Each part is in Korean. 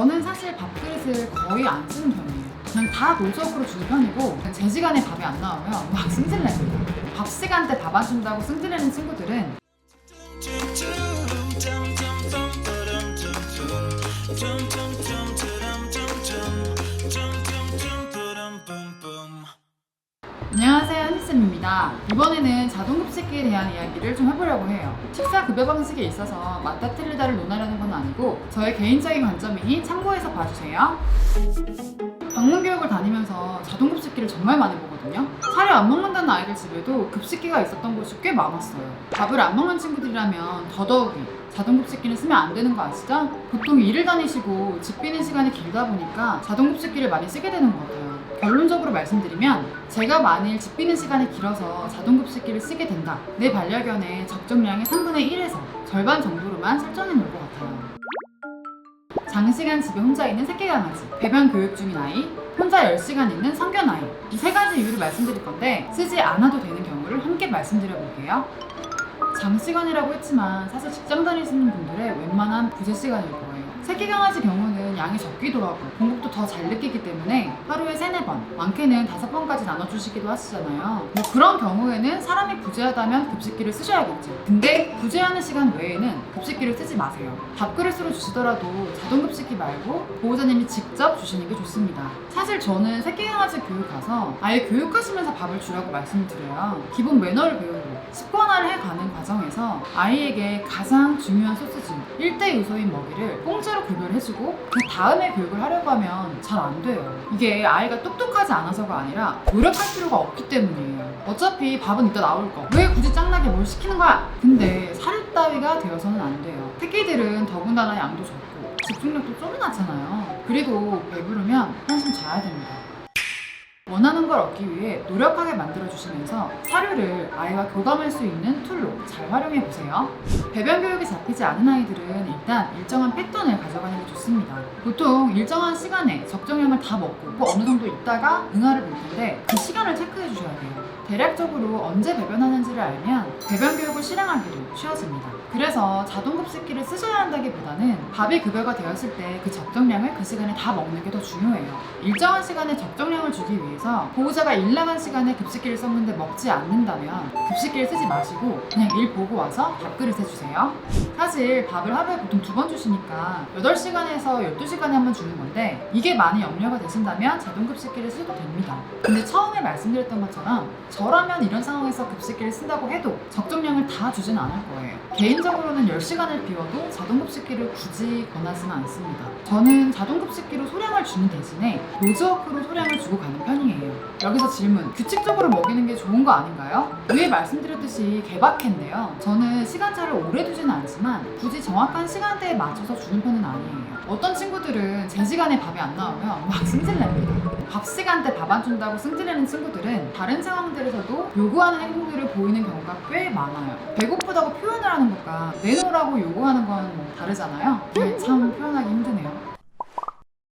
저는 사실 밥그릇을 거의 안 쓰는 편이에요. 그냥 다 노적으로 주는 편이고 제 시간에 밥이 안 나오면 막 승질냅니다. 밥 시간 때 밥 안 준다고 승질내는 친구들은 안녕하세요 한희쌤입니다. 이번에는 자동급식기에 대한 이야기를 좀 해보려고 해요. 식사 급여 방식에 있어서 맞다 틀리다를 논하려는 건 아니고 저의 개인적인 관점이니 참고해서 봐주세요 방문 교육을 다니면서 자동 급식기를 정말 많이 보거든요. 사료 안 먹는다는 아이들 집에도 급식기가 있었던 곳이 꽤 많았어요. 밥을 안 먹는 친구들이라면 더더욱이 자동 급식기는 쓰면 안 되는 거 아시죠? 보통 일을 다니시고 집 비는 시간이 길다 보니까 자동 급식기를 많이 쓰게 되는 것 같아요. 결론적으로 말씀드리면 제가 만일 집 비는 시간이 길어서 자동급식기를 쓰게 된다. 내 반려견의 적정량의 3분의 1에서 절반 정도로만 설정해 놓을 것 같아요 장시간 집에 혼자 있는 새끼 강아지, 배변 교육 중인 아이, 혼자 10시간 있는 성견 아이. 이 세 가지 이유를 말씀드릴 건데 쓰지 않아도 되는 경우를 함께 말씀드려 볼게요. 장시간이라고 했지만 사실 직장 다니시는 분들의 웬만한 부재 시간일 거예요. 새끼 강아지 경우는 양이 적기도 하고 공급도 더 잘 느끼기 때문에 하루에 세네 번, 많게는 다섯 번까지 나눠주시기도 하시잖아요. 뭐 그런 경우에는 사람이 부재하다면 급식기를 쓰셔야겠죠. 근데 부재하는 시간 외에는 급식기를 쓰지 마세요. 밥그릇으로 주시더라도 자동 급식기 말고 보호자님이 직접 주시는 게 좋습니다. 사실 저는 새끼 강아지 교육 가서 아예 교육하시면서 밥을 주라고 말씀드려요. 기본 매너를 배우고 습관화를 해가는 과정에서 아이에게 가장 중요한 소스진 1대 요소인 먹이를 공짜로 급여를 해주고 그 다음에 교육을 하려고 하면 잘 안 돼요. 이게 아이가 똑똑하지 않아서가 아니라 노력할 필요가 없기 때문이에요. 어차피 밥은 이따 나올 거. 왜 굳이 짱나게 뭘 시키는 거야? 근데 사료 따위가 되어서는 안 돼요. 새끼들은 더군다나 양도 적고 집중력도 쪼르나잖아요. 그리고 배부르면 한숨 자야 됩니다. 원하는 걸 얻기 위해 노력하게 만들어주시면서 사료를 아이와 교감할 수 있는 툴로 잘 활용해 보세요. 배변 교육이 잡히지 않은 아이들은 일단 일정한 패턴을 가져가는 게 좋습니다. 보통 일정한 시간에 적정량을 다 먹고 또 어느 정도 있다가 응아를 볼 텐데 그 시간을 체크해 주셔야 돼요. 대략적으로 언제 배변하는지를 알면 배변 교육을 실행하기도 쉬워집니다. 그래서 자동급식기를 쓰셔야 한다기보다는 밥이 급여가 되었을 때 그 적정량을 그 시간에 다 먹는 게 더 중요해요. 일정한 시간에 적정량을 주기 위해 서 보호자가 일 나간 시간에 급식기를 썼는데 먹지 않는다면 급식기를 쓰지 마시고 그냥 일 보고 와서 밥그릇 해주세요. 사실 밥을 하루에 보통 두 번 주시니까 8시간에서 12시간에 한 번 주는 건데 이게 많이 염려가 되신다면 자동급식기를 쓰도 됩니다. 근데 처음에 말씀드렸던 것처럼 저라면 이런 상황에서 급식기를 쓴다고 해도 적정량을 다 주진 않을 거예요. 개인적으로는 10시간을 비워도 자동급식기를 굳이 권하지는 않습니다. 저는 자동급식기로 소량을 주는 대신에 로즈워크로 소량을 주고 가는 편이에요. 여기서 질문, 규칙적으로 먹이는 게 좋은 거 아닌가요? 위에 말씀드렸듯이 개박캔데요. 저는 시간차를 오래 두지는 않지만 굳이 정확한 시간대에 맞춰서 주는 편은 아니에요. 어떤 친구들은 제 시간에 밥이 안 나오면 막 승질냅니다. 밥 시간대 밥 안 준다고 승질내는 친구들은 다른 상황들에서도 요구하는 행동들을 보이는 경우가 꽤 많아요. 배고프다고 표현을 하는 것과 내놓으라고 요구하는 건뭐 다르잖아요. 이게 참 표현하기 힘드네요.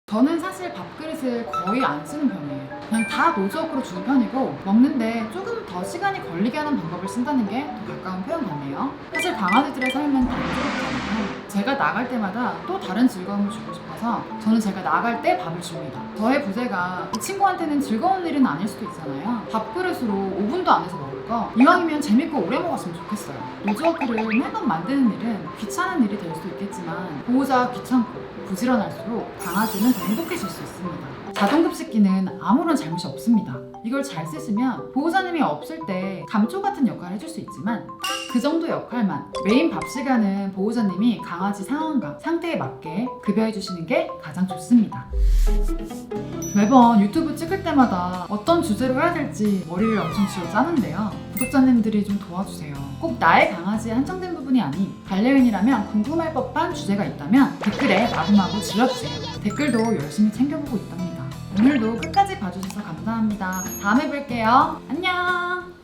저는 사실 밥그릇을 거의 안 쓰는 편이에요. 그냥 다 노즈워크로 주는 편이고 먹는데 조금 더 시간이 걸리게 하는 방법을 쓴다는 게 더 가까운 표현 같네요. 사실 강아지들의 삶은 단조롭잖아요. 제가 나갈 때마다 또 다른 즐거움을 주고 싶어서 저는 제가 나갈 때 밥을 줍니다. 저의 부재가 이 친구한테는 즐거운 일은 아닐 수도 있잖아요. 밥그릇으로 5분도 안 해서 먹 을거 이왕이면 재밌고 오래 먹었으면 좋겠어요. 노즈워크를 매번 만드는 일은 귀찮은 일이 될수 있겠지만 보호자가 귀찮고 부지런할수록 강아지는 더 행복해질 수 있습니다. 자동급식기는 아무런 잘못이 없습니다. 이걸 잘 쓰시면 보호자님이 없을 때 감초 같은 역할을 해줄 수 있지만 딱 그 정도 역할만 메인 밥 시간은 보호자님이 강아지 상황과 상태에 맞게 급여해 주시는 게 가장 좋습니다. 매번 유튜브 찍을 때마다 어떤 주제로 해야 될지 머리를 엄청 쥐어 짜는데요. 구독자님들이 좀 도와주세요. 꼭 나의 강아지에 한정된 부분이 아닌 반려인이라면 궁금할 법한 주제가 있다면 댓글에 마구마구 질러주세요. 댓글도 열심히 챙겨보고 있답니다. 오늘도 끝까지 봐주셔서 감사합니다. 다음에 뵐게요. 안녕!